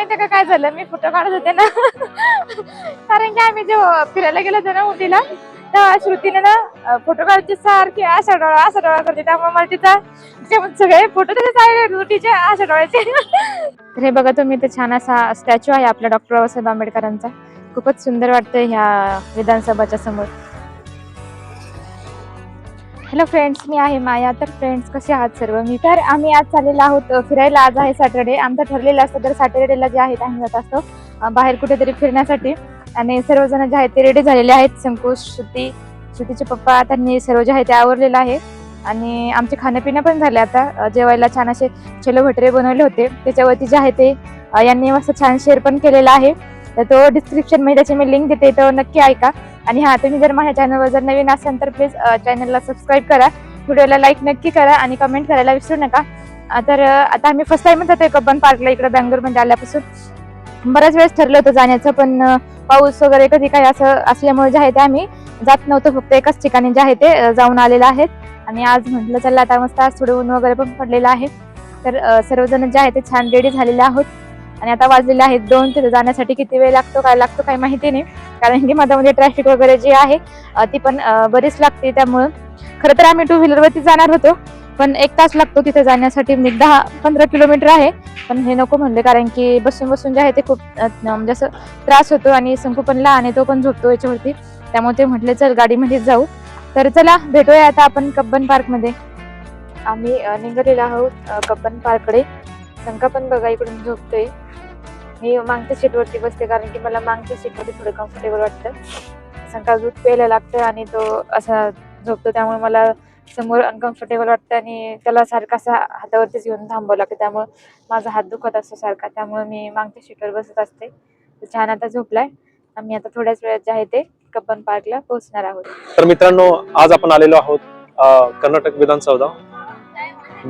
माहितीये का काय झालं? मी फोटो काढत होते ना. कारण की आम्ही जेव्हा फिरायला गेलो होतो ना उटीला तेव्हा श्रुतीने ना फोटो काढायचे सारखे असा डोळा असा डोळा करते. त्यामुळे मला तिचा सगळे फोटो त्याचे चालले उटीचे अशा डोळ्याचे. तर हे बघा तुम्ही ते छान असा स्टॅच्यू आहे आपल्या डॉक्टर बाबासाहेब आंबेडकरांचा. खूपच सुंदर वाटतंय ह्या विधानसभाच्या समोर. हॅलो फ्रेंड्स मी आहे माया. तर फ्रेंड्स कसे आहात सर्व? मी तर आम्ही आज चाललेलो आहोत फिरायला. आज आहे सॅटर्डे आमचं ठरलेलं असतं तर सॅटर्डेला जे आहेत आम्ही जात असतो बाहेर कुठेतरी फिरण्यासाठी. आणि सर्वजण जे आहेत ते रेडी झालेले आहेत. संकोश श्रुती श्रुतीचे पप्पा त्यांनी सर्व जे आहे ते आवरलेलं आहे. आणि आमचे खाणंपिणं पण झाले आता. जेवायला छान असे छोले भटुरे बनवले होते. त्याच्यावरती जे आहे ते यांनी मस्त छान शेअर पण केलेला आहे. तर तो डिस्क्रिप्शनमध्ये त्याची मी लिंक देते तो नक्की ऐका. आणि हा तुम्ही जर माझ्या चॅनलवर जर नवीन असाल तर प्लीज चॅनलला सबस्क्राईब करा. व्हिडिओला लाईक नक्की करा आणि कमेंट करायला विसरू नका. तर आता आम्ही फर्स्ट टाइम जातोय कब्बन पार्कला इकडे बँगलोरमध्ये आल्यापासून. बऱ्याच वेळेस ठरलं होतं जाण्याचं पण पाऊस वगैरे कधी काही असं असल्यामुळे जे आहे ते आम्ही जात नव्हतो फक्त एकाच ठिकाणी जे आहे ते जाऊन आलेलं आहेत. आणि आज म्हटलं चला आता मस्त आज थोडं ऊन वगैरे पण पडलेलं आहे. तर सर्वजण जे आहे ते छान रेडी झालेले आहोत. आणि आता वाजलेले आहेत दोन तिथे जाण्यासाठी किती वेळ लागतो काय लागतो काही माहिती नाही. कारण की मधामध्ये ट्रॅफिक वगैरे जी आहे ती पण बरीच लागते त्यामुळं. खरं तर आम्ही टू व्हीलरवरती जाणार होतो पण एक तास लागतो तिथे जाण्यासाठी. म्हणजे दहा पंधरा किलोमीटर आहे पण हे नको म्हणले कारण की बसून बसून जे आहे ते खूप म्हणजे असं त्रास होतो आणि संकू पण लहान आहे तो पण झोपतो याच्यावरती. त्यामुळे ते म्हटले चल गाडीमध्येच जाऊ. तर चला भेटूया आता आपण कब्बन पार्कमध्ये. आम्ही निघालेलो आहोत कब्बन पार्ककडे. संका पण बघा इकडून झोपतोय. मी मागच्या सीटवरती बसते कारण की मला मागच्या सीटवरती थोडं कम्फर्टेबल वाटतं. संका दूध प्यायला लागतं आणि तो असा झोपतो त्यामुळे मला समोर अनकम्फर्टेबल वाटतं आणि त्याला सारखा असा हातावरतीच घेऊन थांबावं लागतं. त्यामुळे माझा हात दुखत असतो सारखा त्यामुळे मी मागच्या सीटवर बसत असते. छान आता झोपलाय. आम्ही आता थोड्याच वेळात जे आहे ते कब्बन पार्कला पोहोचणार आहोत. तर मित्रांनो आज आपण आलेलो आहोत कर्नाटक विधानसभा.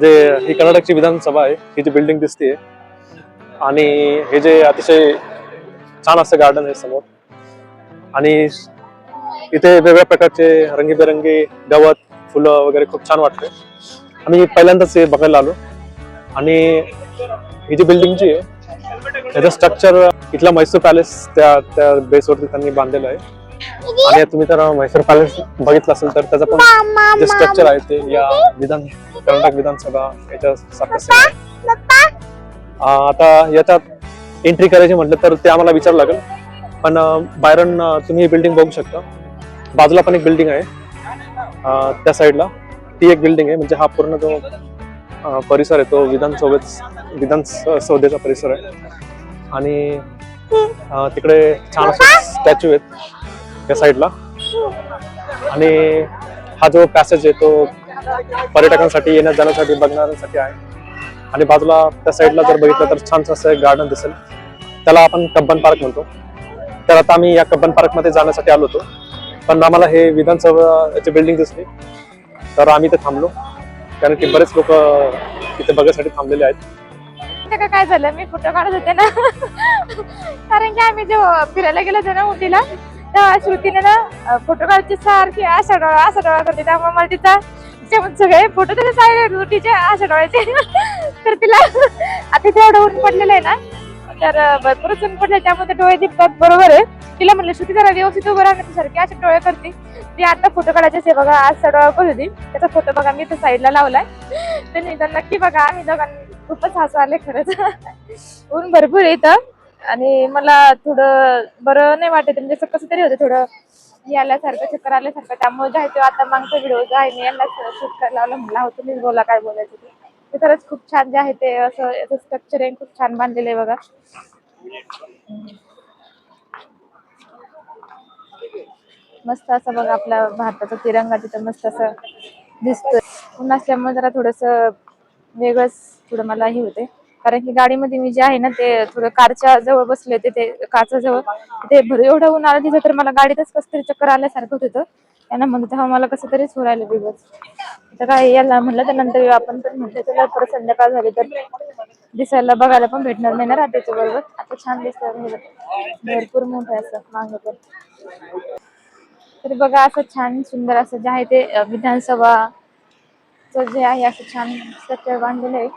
जे ही कर्नाटकची विधानसभा आहे ही जी बिल्डिंग दिसते आणि हे जे अतिशय छान असं गार्डन आहे समोर. आणि इथे वेगवेगळ्या प्रकारचे रंगीबेरंगी गवत फुलं वगैरे खूप छान वाटते. आम्ही पहिल्यांदाच हे बघायला आलो. आणि ही जी बिल्डिंग जी आहे त्याचं स्ट्रक्चर इथला म्हैसूर पॅलेस त्या त्या बेसवरती त्यांनी बांधलेलं आहे. आणि तुम्ही तर म्हैसूर पॅलेस बघितलं असेल तर त्याचं पण जे स्ट्रक्चर आहे ते या विधान कर्नाटक विधानसभा याच्या सारखं आता याच्यात एंट्री करायची म्हटलं तर ते आम्हाला विचारावं लागेल. पण बायरन तुम्ही ही बिल्डिंग बघू शकता. बाजूला पण एक बिल्डिंग आहे. त्या साईडला ती एक बिल्डिंग आहे. म्हणजे हा पूर्ण जो परिसर आहे तो विधानसभेत विधानसभेचा परिसर आहे. आणि तिकडे छान स्टॅच्यू आहेत त्या साईडला आणि हा जो पॅसेज आहे तो पर्यटकांसाठी येण्या जाण्यासाठी बघणाऱ्यांसाठी आहे. आणि बाजूला त्या साईडला जर बघितलं तर छानसं असं एक गार्डन दिसेल. त्याला आपण कब्बन पार्क म्हणतो. तर आता आम्ही या कब्बन पार्कमध्ये जाण्यासाठी आलो होतो. पण आम्हाला हे विधानसभाची बिल्डिंग दिसली. तर आम्ही इथे थांबलो. कारण की बरेच लोक इथे बघायसाठी थांबलेले आहेत. का काय झालं? मी फोटो काढत होते ना. कारण की आम्ही जेव्हा फिरायला गेलो होतो ना उटीला तेव्हा श्रुतीने ना फोटो काढायची सारखी असा डोळा असा डोळा करते. त्यामुळे मला तिचा जे सगळे फोटो त्याचे साईड उटीचे अशा डोळ्याचे. तर तिला आता इथे एवढं ऊन पडलेलं आहे ना तर भरपूरच ऊन पडले त्यामुळे डोळे दिसतात बरोबर आहे. तिला म्हणलं श्रुती जरा व्यवस्थित उभं राहण्याची सारखी असे डोळे करते. ती आता फोटो काढायचे आहे बघा आज डोळा करत होती त्याचा फोटो बघा मी तर साईडला लावलाय. तर नाही नक्की बघा आम्ही दोघांनी खूपच हसू आले खरंच ऊन भरपूर आहे इथं. आणि मला थोडं बरं नाही वाटत म्हणजे असं कसं तरी होतं थोडं. हे आल्यासारखं चक्कर आल्यासारखं. त्यामुळे जे आहे तो आता मागचा व्हिडिओ जो आहे मी यांना शूट करायला लावलं. म्हणला होतो मी बोला काय बोलायचं ते. ते खरंच खूप छान जे आहे ते असं याचं स्ट्रक्चर आहे खूप छान बांधलेलं आहे बघा. मस्त असं बघा आपला भारताचा तिरंगा तिथं मस्त असं दिसतोय. ऊन असल्यामुळे जरा थोडस वेगळंच थोडं मला हे होते कारण की गाडीमध्ये मी जे आहे ना ते थोडं कारच्या जवळ बसले होते ते कारच्या जवळ ते भर एवढं ऊन आलं तिथं तर मला गाडीतच कसं तरी चक्कर आल्यासारखं होत होतं. त्यांना म्हणत तेव्हा मला कसं तरीच सोडायला बिबस तर काय याला म्हणलं तर नंतर आपण पण म्हटलं चला परत संध्याकाळ झाली तर दिसायला बघायला पण भेटणार नाही ना रात्रीच्या बरोबर. आता छान दिसतं भरपूर मोठं आहे असं मागे पण. तर बघा असं छान सुंदर असं जे आहे ते विधानसभा जे आहे असं छान स्ट्रक्चर बांधलेलं आहे.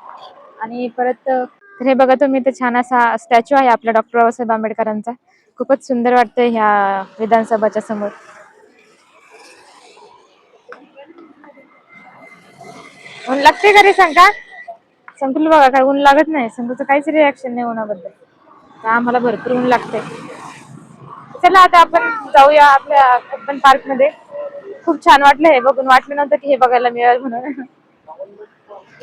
आणि परत तर हे बघा तुम्ही इथे छान असा स्टॅच्यू आहे आपल्या डॉक्टर बाबासाहेब आंबेडकरांचा. खूपच सुंदर वाटतंय ह्या विधानसभाच्या समोर. ऊन लागते का रे सांगा संकुल बघा काय ऊन लागत नाही. संकुलचं काहीच रिॲक्शन नाही उन्हाबद्दल. तर आम्हाला भरपूर ऊन लागते चला आता आपण जाऊया आपल्या कब्बन पार्कमध्ये. खूप छान वाटलं हे बघून. वाटलं नव्हतं की हे बघायला मिळेल म्हणून.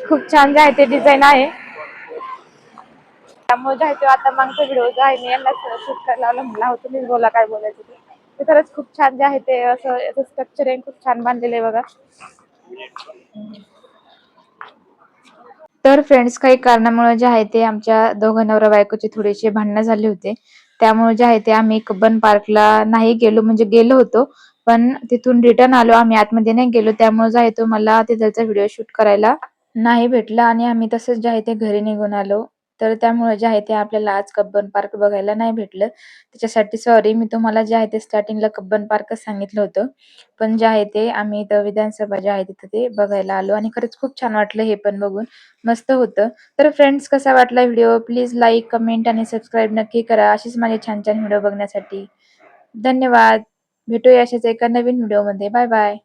खूप छान जे आहे ते डिझाईन आहे. त्यामुळे जे आहे ते आता मागचा व्हिडिओ जो आहे मी यांना शूट करायला लावला. होतो मी बोला काय बोलायचं ते. ते खरंच खूप छान जे आहे ते असं याचं स्ट्रक्चर आहे खूप छान बांधलेलं आहे बघा. तर फ्रेंड्स काही कारणामुळे जे आहे ते आमच्या दोघं नवरा बायकोचे थोडीशी भांडणं झाले होते. त्यामुळे जे आहे ते आम्ही कब्बन पार्कला नाही गेलो म्हणजे गेलो होतो. पण तिथून रिटर्न आलो. आम्ही आतमध्ये नाही गेलो. त्यामुळे जे आहे तो मला तिथलचा व्हिडिओ शूट करायला नाही भेटला आणि आम्ही तसंच जे आहे ते घरी निघून आलो. तर त्यामुळे जे आहे ते आपल्याला आज कब्बन पार्क बघायला नाही भेटलं. त्याच्यासाठी सॉरी मी तुम्हाला जे आहे ते स्टार्टिंगला कब्बन पार्क सांगितलं होतं. पण जे आहे ते आम्ही इथं विधानसभा जे आहे तिथं ते बघायला आलो आणि खरंच खूप छान वाटलं हे पण बघून. मस्त होतं. तर फ्रेंड्स कसा वाटला व्हिडिओ? प्लीज लाईक कमेंट आणि सबस्क्राईब नक्की करा. अशीच माझे छान छान व्हिडिओ बघण्यासाठी. धन्यवाद. भेटूया अशाच एका नवीन व्हिडिओमध्ये. Bye bye